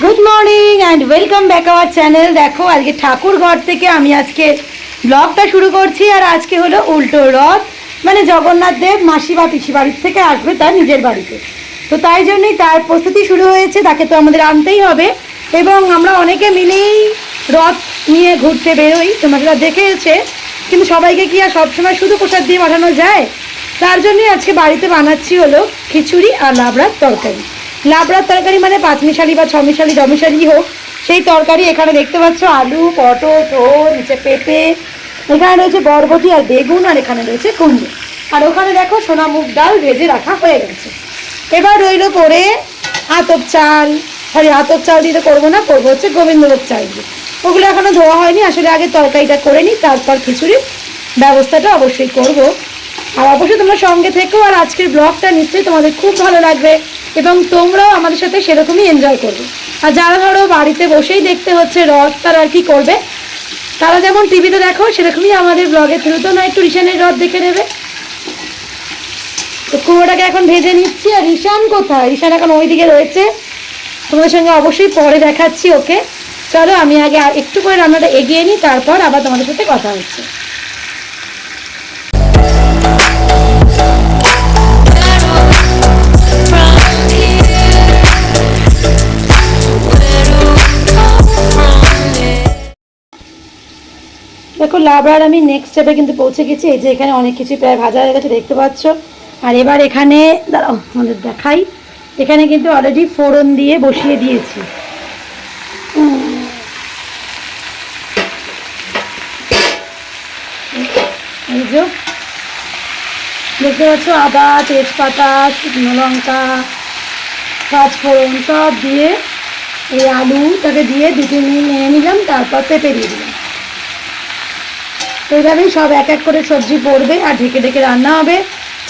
Good morning and welcome back our channel দেখো, আজকে ঠাকুর ঘর থেকে আমি আজকে ব্লগটা শুরু করছি আর আজকে হলো উল্টো রথ। মানে জগন্নাথ দেব মাসি বা পিসি বাড়ির থেকে আসবে তার নিজের বাড়িতে। তো তাই জন্যই তার প্রস্তুতি শুরু হয়েছে, তাকে তো আমাদের আনতেই হবে। এবং আমরা অনেকে মিলেই রথ নিয়ে ঘুরতে বেরোই, তোমরা সেটা দেখেছে কিন্তু সবাইকে কি আর সবসময় শুধু প্রসাদ দিয়ে পাঠানো যায়? তার জন্যই আজকে বাড়িতে বানাচ্ছি হলো খিচুড়ি আর লাবড়ার তরকারি। লাবড়ার তরকারি মানে পাঁচমিশালি বা ছমিশালি দমিশালি হোক, সেই তরকারি এখানে দেখতে পাচ্ছ, আলু, পটল টোল নিচে পেঁপে, এখানে রয়েছে বরবটি আর বেগুন, আর এখানে রয়েছে কুমড়ো। আর ওখানে দেখো সোনা মুগ ডাল ভেজে রাখা হয়ে গেছে। এবার রইল পরে আতপ চাল। সরি আতপ চাল দিয়ে তো করব না, করব হচ্ছে গোবিন্দভোগ চাল দিয়ে। ওগুলো এখনও ধোয়া হয়নি, আসলে আগে তরকারিটা করে নিই, তারপর খিচুড়ির ব্যবস্থাটা অবশ্যই করব। আর অবশ্যই তোমরা সঙ্গে থেকো, আর আজকের ব্লগটা নিশ্চয়ই তোমাদের খুব ভালো লাগবে। এবং তোমরাও আমাদের সাথে সেরকমই এনজয় করবে। আর যারা ধরো বাড়িতে বসেই দেখতে হচ্ছে রথ, তারা আর কি করবে? তারা যেমন টিভিতে দেখো, সেরকমই আমাদের ব্লগের থ্রুতেও না একটু রিশানের রথ দেখে নেবে। তো কুমড়োটাকে এখন ভেজে নিচ্ছি। আর রিশান কোথায়? রিশান এখন ওইদিকে রয়েছে। তোমাদের সঙ্গে অবশ্যই পরে দেখাচ্ছি ওকে। চলো, আমি আগে একটু করে রান্নাটা এগিয়ে নিই, তারপর আবার তোমাদের সাথে কথা হচ্ছে। দেখো লাবড়ার আমি নেক্সট স্টেপে কিন্তু পৌঁছে গেছি। এই যে এখানে অনেক কিছু প্রায় ভাজা হয়ে গেছে, দেখতে পাচ্ছ। আর এবার এখানে, দাঁড়াও আমাদের দেখাই। এখানে কিন্তু অলরেডি ফোড়ন দিয়ে বসিয়ে দিয়েছি। দেখতে পাচ্ছ, আদা, তেজপাতা, শুকনো লঙ্কা পাঁচফোড়ন সব দিয়ে এই আলুটাকে দিয়ে দু তিন নিয়ে নিলাম, তারপর পেঁপে দিয়ে দিলাম। এইভাবেই সব এক এক করে সবজি পড়বে আর ঢেকে ঢেকে রান্না হবে।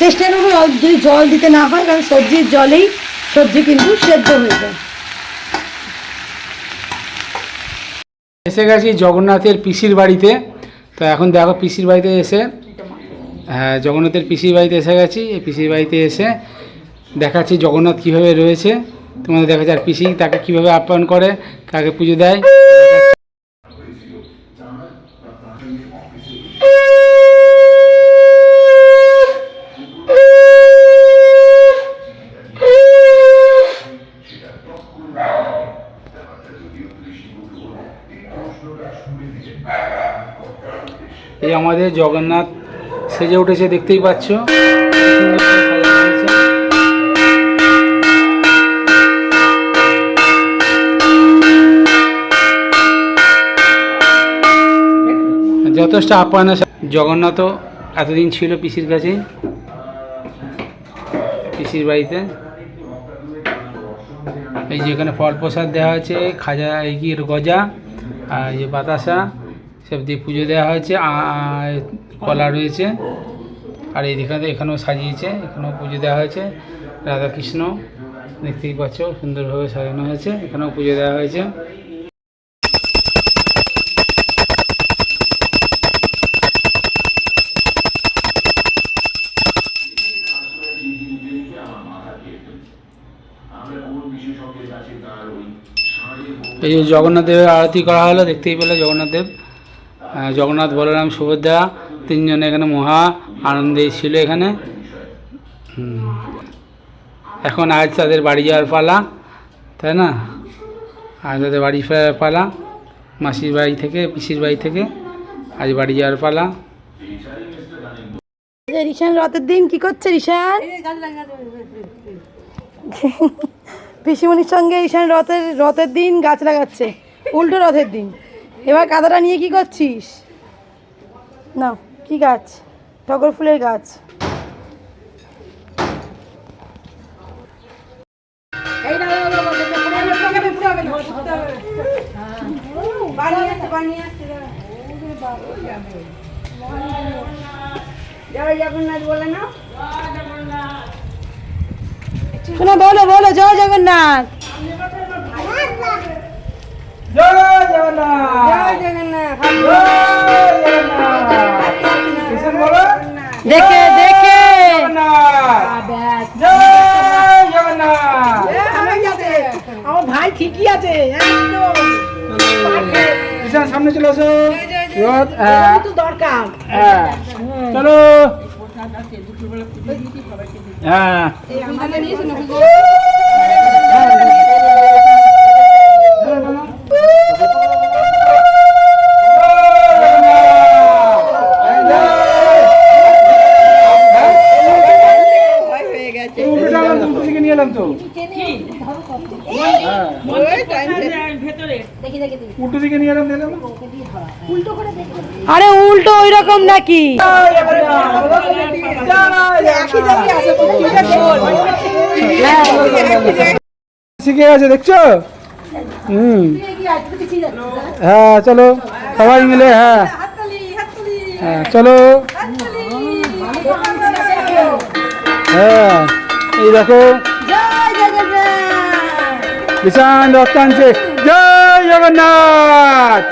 চেষ্টা করব যদি জল দিতে না হয়, কারণ সবজির জলেই সবজি কিন্তু সেদ্ধ হয়ে যায়। এসে গেছি জগন্নাথের পিসির বাড়িতে। তো এখন দেখো পিসির বাড়িতে এসে হ্যাঁ জগন্নাথের পিসির বাড়িতে এসে গেছি। এই পিসির বাড়িতে এসে দেখাচ্ছি জগন্নাথ কীভাবে রয়েছে। তোমাদের দেখাচ্ছি আর পিসি তাকে কীভাবে আপ্যায়ন করে, কাকে পুজো দেয়। এই আমাদের জগন্নাথ সেজে উঠেছে, দেখতেই পাচ্ছ। যথেষ্ট আপ্যায়ন। জগন্নাথও এতদিন ছিল পিসির কাছে, পিসির বাড়িতে এই যে এখানে ফল প্রসাদ দেওয়া হয়েছে, খাজা, এই কি, গজা, আর এই বাতাসা সব দিয়ে পুজো দেওয়া হয়েছে কলা রয়েছে, আর এই দিকে এখানেও সাজিয়েছে, এখানেও পুজো দেওয়া হয়েছে, রাধাকৃষ্ণ, দেখতেই পাচ্ছ সুন্দরভাবে সাজানো হয়েছে, এখানেও পুজো দেওয়া হয়েছে। এই জগন্নাথ দেবের আরতি করা হলো, দেখতেই পেলে জগন্নাথ দেব। জগন্নাথ বলরাম সুভদ্রা তিনজন এখানে মহা আনন্দে ছিল এখানে। এখন আজ তাদের বাড়ি যাওয়ার পালা তাই না? আজ তাদের বাড়ি ফেরার পালা মাসির বাড়ি থেকে পিসির বাড়ি থেকে আজ বাড়ি যাওয়ার পালা। রিশান রথের দিন কি করছে রিশান? পিসিমণির সঙ্গে রিশান রথের রথের দিন গাছ লাগাচ্ছে উল্টো রথের দিন। এবার কাদাটা নিয়ে কি করছিস না কি গাছ টগর ফুলের গাছ শোনা বলো বলো জয় জগন্নাথ জয় জগন্নাথ কিষান বলো দেখে দেখে জগন্নাথ জয় জগন্নাথ ঠিকই আছে। সামনে চলে আসো দরকার হ্যাঁ। চলো হ্যাঁ। তো। উল্টো দিকে নিয়ে এলাম দিলাম আরে উল্টো ওই রকম নাকি? শিখে গেছে দেখছ হুম হ্যাঁ চলো সবাই মিলে হ্যাঁ। হ্যাঁ চলো। হ্যাঁ এই দেখো বিশাল রথ টানছে জয় জগন্নাথ।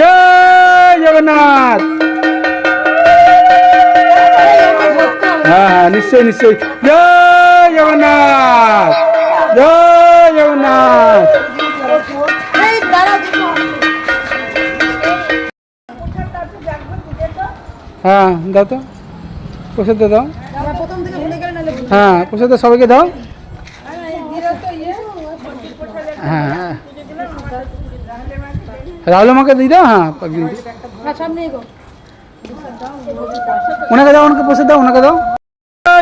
জয় জগন্নাথ। হ্যাঁ হ্যাঁ নিশ্চয়ই নিশ্চয়ই। জয় জগন্নাথ। জয় জগন্নাথ। হ্যাঁ দাও তো। প্রসাদ দাও। হ্যাঁ প্রসাদ সবাইকে দাও। হ্যাঁ। হ্যাঁ রাহুল আমাকে দিয়ে দাও হ্যাঁ একদিন ওনাকে দাও ওনাকে প্রসাদ দাও ওনাকে দাও।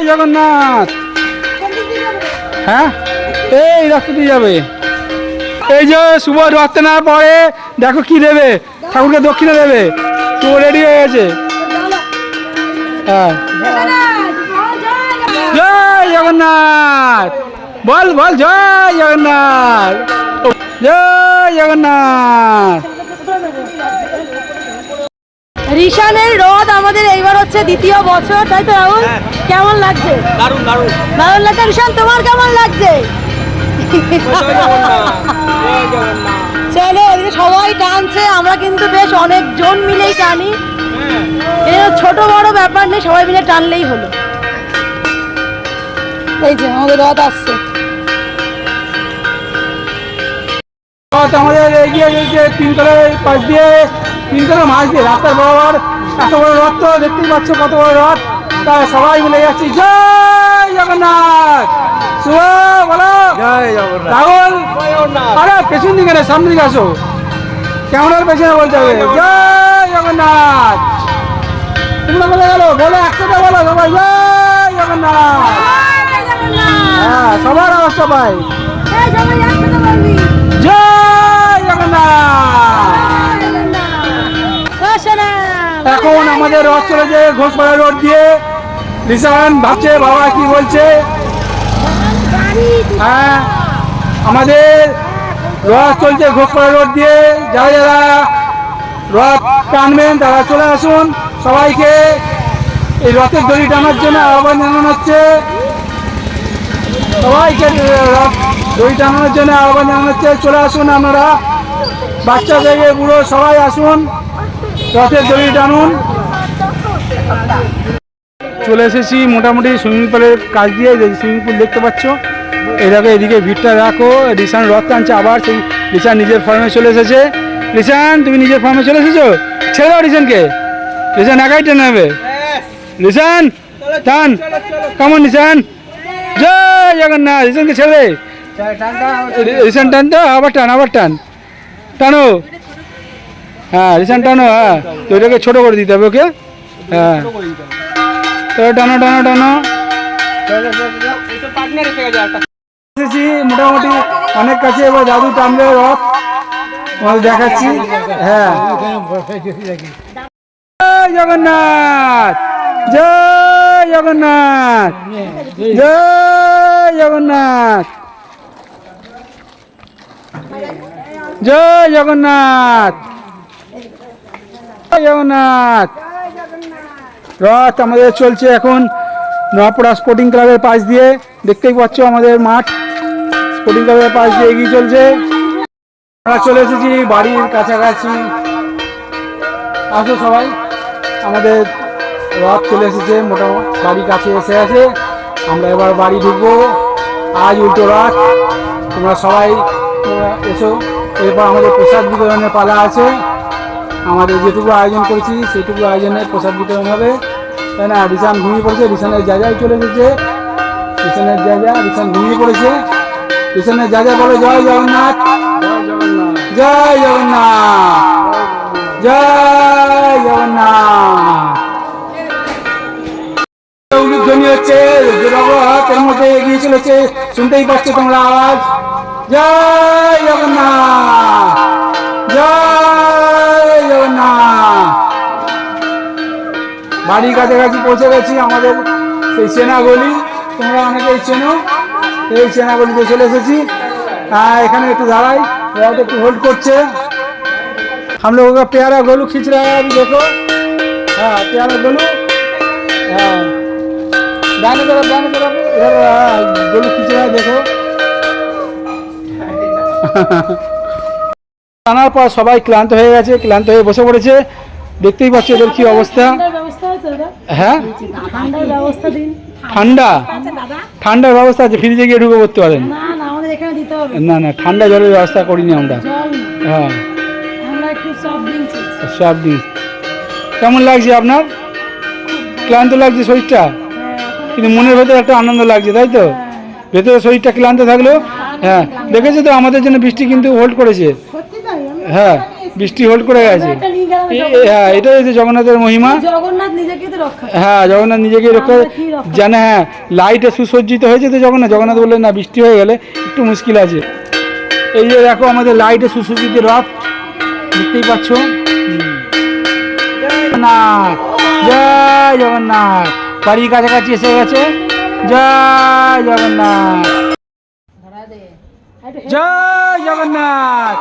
জগন্নাথ। হ্যাঁ এই রাস্তা দিয়ে যাবে। এই যে শুভ রথ না পরে দেখো কি দেবে। ঠাকুরকে দক্ষিণে দেবে। শুভ রেডি হয়ে গেছে। হ্যাঁ। জয় জগন্নাথ। বল বল জয় জগন্নাথ। জয় জগন্নাথ। রিশানের রথ আমাদের এইবার হচ্ছে দ্বিতীয় বছর তাই তো রাহুল? কেমন লাগছে? দারুণ দারুণ। দারুণ লাগছে। রিশান তোমার কেমন লাগছে? চলো এদিকে সবাই টানছে আমরা কিন্তু বেশ অনেকজন মিলেই টানি। এ ছোট বড় ব্যাপার নেই সবাই মিলে টানলেই হলো। এই যে আমাদের রথ আসছে। রথ আমাদের এগিয়ে গেছে তিনতলার পাশ দিয়ে তিনতলার মাছ দিয়ে রাস্তার বরাবর এত বড় রথ তো দেখতেই পাচ্ছ কত বড় রথ। তাই সবাই মিলে যাচ্ছি। জয় জগন্নাথ। শুভ বলো। রাহুল আরে পেছন দিকে না সামনে দিকে আসো। ক্যামেরার পেছনে বলতে হবে? জয় জগন্নাথ। তোমরা বলে গেলো বলো একসাথে বলো সবাই। জয় জগন্নাথ। হ্যাঁ সবার অবস্থা পাই জগন্নাথ এখন আমাদের রথ চলেছে ঘোষপাড়া রোড দিয়ে লিসান ভাবছে বাবা কি বলছে? হ্যাঁ আমাদের রথ চলছে ঘোষপাড়া রোড দিয়ে। যারা যারা রথ টানবেন তারা চলে আসুন। সবাইকে এই রথের দড়ি টানার জন্য আহ্বান জানানো হচ্ছে। সবাইকে রথ দড়ি টানানোর জন্য আহ্বান জানানো হচ্ছে। চলে আসুন আপনারা। বাচ্চা থেকে বুড়ো সবাই আসুন, রথের দড়ি টানুন। চলে এসেছি মোটামুটি সুইমিং পুলের কাজ দিয়ে সুইমিং পুল দেখতে পাচ্ছ। দেখো, এদিকে ভিড়টা রাখো রিসান রথ টানছে, আবার সেই রিসান নিজের ফর্মে চলে এসেছে। রিসান তুমি নিজের ফর্মে চলে এসেছ? ছেড়ে দাও রিসানকে রিসান একাই টেনে নেবে। রিসান টান। কেমন রিসান জয় জগন্নাথ রিসানকে ছেড়ে। রিসান টান তো আবার টান আবার টান। টানো। হ্যাঁ রিসান টানো হ্যাঁ। তো এটাকে ছোটো করে দিতে হবে, ওকে? হ্যাঁ। তো টানো টানো টানো। এসেছি, মোটামুটি অনেক কাছে, এবার দাদু টানবে রথ। তোমাদের দেখাচ্ছি। হ্যাঁ। জগন্নাথ! জয় জগন্নাথ! জয় জগন্নাথ! জয় জগন্নাথ। জগন্নাথ। রথ আমাদের চলছে এখন নোয়াপাড়া স্পোর্টিং ক্লাবের পাশ দিয়ে। দেখতেই পাচ্ছ আমাদের মাঠ। স্পোর্টিং ক্লাবের পাশ দিয়ে এগিয়ে চলছে। আমরা চলে এসেছি বাড়ির কাছাকাছি। আসো সবাই। আমাদের রথ চলে এসেছে মোটামুটি বাড়ি কাছে এসে আছে। আমরা এবার বাড়ি ঢুকবো। আজ উল্টো রথ। তোমরা সবাই এসো। এরপর আমাদের প্রসাদ বিতরণের পালা আছে। আমাদের যেটুকু আয়োজন করেছি, সেটুকু আয়োজনে প্রসাদ বিতরণ হবে। তাই না রিসান ঘুমিয়ে পড়েছে, রিসানের যা যাই চলে এসেছে, রিসানের যা রিসান ঘুমিয়ে পড়েছে। রিসানের যা বলে, জয় জগন্নাথ। জয় জগন্নাথ। জয় জগন্নাথ। উলুধ্বনি হচ্ছে এর মধ্যে এগিয়ে চলেছে, শুনতেই পাচ্ছ তোমরা আওয়াজ। জয় জগন্নাথ জয় জগন্নাথ বাড়ির কাছাকাছি পৌঁছে গেছি আমাদের সেই সেনাগলি তোমরা অনেকেই চেনো এই সেনাগলিতে চলে এসেছি আর এখানে একটু দাঁড়াই ওরা তো একটু হোল্ড করছে हम लोगों का प्यारा गोलू खींच रहा है अभी देखो हाँ प्यारा गोलू हाँ दाने तरफ दाने तरफ इधर हाँ, गोलू खींच रहा है देखो টানার পর সবাই ক্লান্ত হয়ে গেছে, ক্লান্ত হয়ে বসে পড়েছে। দেখতেই পাচ্ছ এদের কি অবস্থা। হ্যাঁ? ঠান্ডা? ঠান্ডার ব্যবস্থা আছে, ফ্রিজে গিয়ে ঢুকে করতে পারেন। না না, ঠান্ডা জলের ব্যবস্থা করিনি আমরা। হ্যাঁ। সব দিন। কেমন লাগছে আপনার? ক্লান্ত লাগছে শরীরটা? কিন্তু মনের ভেতরে একটা আনন্দ লাগছে, তাই তো? ভেতরে শরীরটা ক্লান্ত থাকলেও হ্যাঁ দেখেছ তো আমাদের জন্য বৃষ্টি কিন্তু হোল্ড করেছে। হ্যাঁ বৃষ্টি হোল্ড করে গেছে। হ্যাঁ এটাই হচ্ছে জগন্নাথের মহিমা। জগন্নাথ নিজেকে। হ্যাঁ জগন্নাথ নিজেকে রক্ষা জানে হ্যাঁ লাইটে সুসজ্জিত হয়েছে তো জগন্নাথ। জগন্নাথ বললেন না বৃষ্টি হয়ে গেলে একটু মুশকিল আছে। এই যে দেখো আমাদের লাইটে সুসজ্জিত রথ। দেখতেই পাচ্ছ। জগন্নাথ জয় জগন্নাথ। বাড়ির কাছাকাছি এসে গেছে। জয় জগন্নাথ। জয় জগন্নাথ।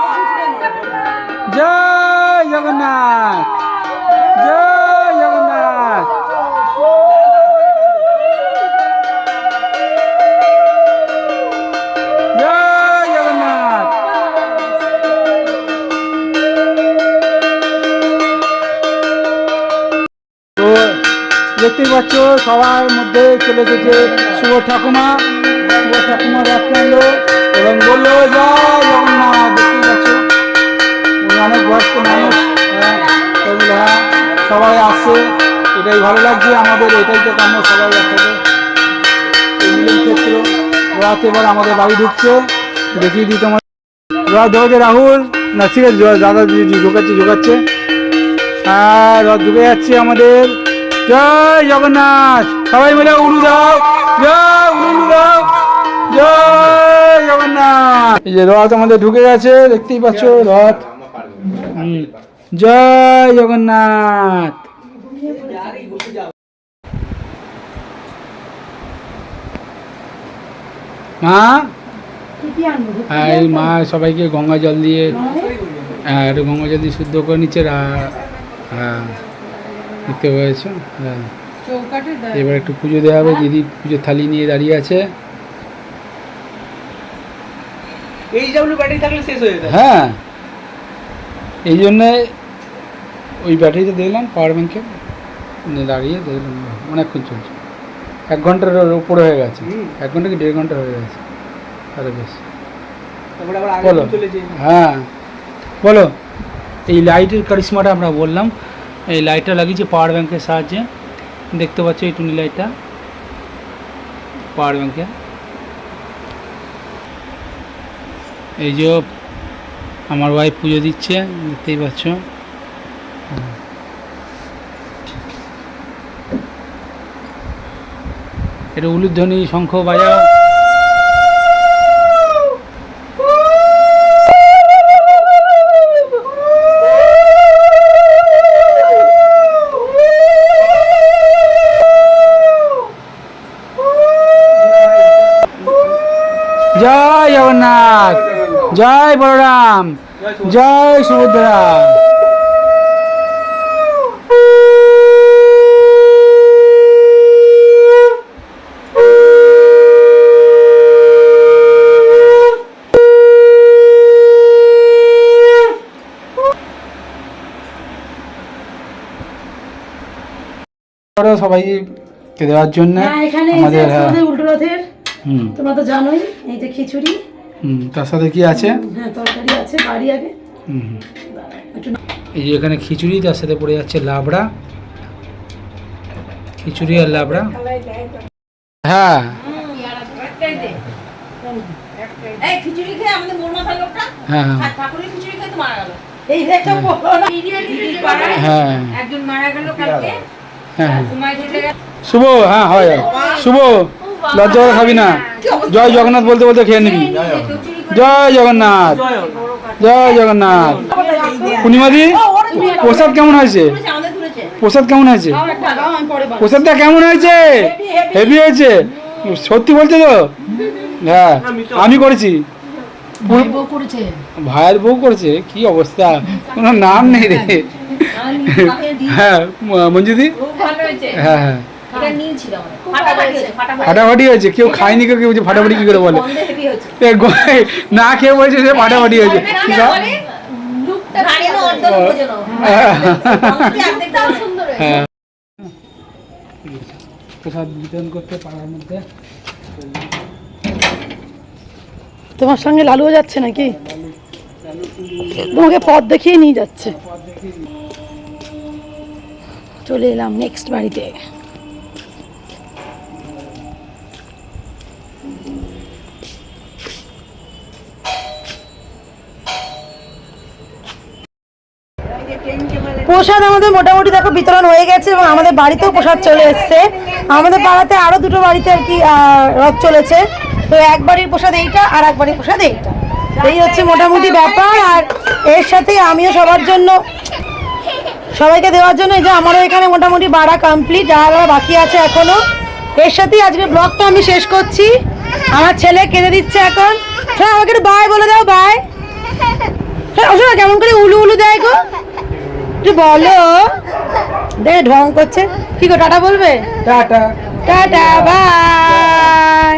জয় জগন্নাথ। জয় জগন্নাথ। জয় জগন্নাথ। তো দেখতেই পাচ্ছ, সবার মধ্যে চলে এসেছে শুভ ঠাকুমা। এবং বলল অনেক বয়স্ক মানুষ সবাই আসছে এটাই ভালো লাগছে আমাদের এটাই তো সবাই রথ এবার আমাদের বাড়ি ঢুকছে দেখিয়ে দিই তোমার রথ ধরেছে রাহুল না ঠিক আছে দাদা ঢোকাচ্ছে ঢোকাচ্ছে আর রথ ঢুকে যাচ্ছে আমাদের জয় জগন্নাথ। সবাই মিলে উড়ু দাও। জয় জয় জগন্নাথ। এই যে রথ আমাদের ঢুকে গেছে দেখতেই পাচ্ছ রথ। জয় জগন্নাথ। মা? আর এই মা সবাইকে গঙ্গা জল দিয়ে হ্যাঁ একটু গঙ্গা জল দিয়ে শুদ্ধ করে নিচ্ছে হ্যাঁ দেখতে পেয়েছ? হ্যাঁ। এবার একটু পুজো দেওয়া হবে দিদি পুজোর থালি নিয়ে দাঁড়িয়ে আছে। এই ব্যাটারি থাকলে শেষ হয়ে যায় হ্যাঁ। এই জন্যে ওই ব্যাটারিতে দেখলাম পাওয়ার ব্যাংকে দাঁড়িয়ে দেখলাম অনেকক্ষণ চলছে। এক ঘণ্টার উপরে হয়ে গেছে। এক ঘণ্টা কি দেড় ঘণ্টা হয়ে গেছে? আরে বেশ। বলো। হ্যাঁ। বলো। এই লাইটের কারিশমাটা আমরা বললাম। এই লাইটটা লাগিয়েছি পাওয়ার ব্যাংকের সাহায্যে। দেখতে পাচ্ছ এই টুনি লাইটটা। পাওয়ার ব্যাংকে এই যে আমার ওয়াইফ পুজো দিচ্ছে দেখতেই পাচ্ছ। এটা উলুধ্বনি শঙ্খ বাজাও। জয় বলরাম জয় সুভদ্রা সবাইকে দেওয়ার জন্য হ্যাঁ এখানে আমাদের হ্যাঁ। উল্টো রথের তোমরা তো জানোই এই যে খিচুড়ি। হুম তার সাথে কি আছে? হ্যাঁ তরকারি আছে বাড়ি আগে। হুম হুম। এই যে এখানে খিচুড়ি তার সাথে পড়ে যাচ্ছে লাবড়া। খিচুড়ি আর লাবড়া। হ্যাঁ। এই খিচুড়ি খেয়ে আমাদের মোর মাথার লোকটা? হ্যাঁ হ্যাঁ। ঠাকুরের খিচুড়ি খেয়ে তো মারা গেল। এই একটা বলো না। পাড়ায় হ্যাঁ। একজন মারা গেল কালকে। হ্যাঁ হ্যাঁ। ঘুমায় চলে গেল। শুভ হ্যাঁ হয় হয়। শুভ। লজ্জা করে খাবি না। জয় জগন্নাথ বলতে বলতে খেয়ে নিবি। জয় জগন্নাথ। জয় জগন্নাথ। পূর্ণিমাদি প্রসাদ কেমন হয়েছে? প্রসাদ কেমন হয়েছে। প্রসাদটা কেমন হয়েছে? হেভি হয়েছে। সত্যি বলছে তো? হ্যাঁ আমি করেছি। ভাইয়ের বউ করেছে। কি অবস্থা? কোনো নাম নেই রে। হ্যাঁ মঞ্জুদি হ্যাঁ হ্যাঁ। ফাটাফাটি হয়েছে ফাটাফাটি। ফাটাফাটি হয়েছে কেউ খায়নি কেউ কেউ বলছে ফাটাফাটি কি করে বলে? না খেয়ে বলছে সে ফাটাফাটি হয়েছে। হয়েছে। হ্যাঁ। প্রসাদ বিতরণ করতে পাড়ার মধ্যে। তোমার সঙ্গে লালুও যাচ্ছে নাকি? তোমাকে পথ দেখিয়ে নিয়ে যাচ্ছে। চলে এলাম নেক্সট বাড়িতে। প্রসাদ আমাদের মোটামুটি দেখো বিতরণ হয়ে গেছে এবং আমাদের বাড়িতেও প্রসাদ চলে এসছে। আমাদের পাড়াতে আরও দুটো বাড়িতে আর কি রথ চলেছে। তো এক বাড়ির প্রসাদ এইটা আর এক বাড়ির প্রসাদ এইটা। এই হচ্ছে মোটামুটি ব্যাপার আর এর সাথে আমিও সবার জন্য, সবাইকে দেওয়ার জন্য এই যে আমারও এখানে মোটামুটি বাড়া কমপ্লিট যারা বাকি আছে এখনও। এর সাথেই আজকে ব্লগটা আমি শেষ করছি। আমার ছেলে কেঁদে দিচ্ছে এখন। হ্যাঁ আমাকে একটু বাই বলে দাও বাই হ্যাঁ কেমন করে উলু উলু দেয় গো? একটু বলো। দেখ ঢং করছে। কি গো টাটা বলবে? টাটা। Tata bye.